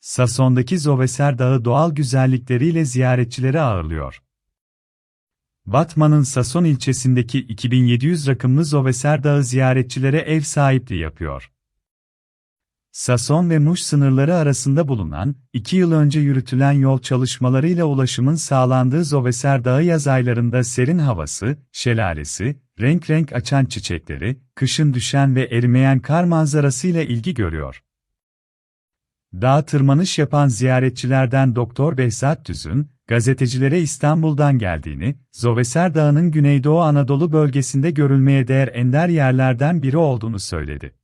Sason'daki Zoveser Dağı doğal güzellikleriyle ziyaretçileri ağırlıyor. Batman'ın Sason ilçesindeki 2700 rakımlı Zoveser Dağı ziyaretçilere ev sahipliği yapıyor. Sason ve Muş sınırları arasında bulunan, iki yıl önce yürütülen yol çalışmalarıyla ulaşımın sağlandığı Zoveser Dağı yaz aylarında serin havası, şelalesi, renk renk açan çiçekleri, kışın düşen ve erimeyen kar manzarasıyla ilgi görüyor. Dağa tırmanış yapan ziyaretçilerden Doktor Behzat Düz'ün, gazetecilere İstanbul'dan geldiğini, Zoveser Dağı'nın Güneydoğu Anadolu bölgesinde görülmeye değer ender yerlerden biri olduğunu söyledi.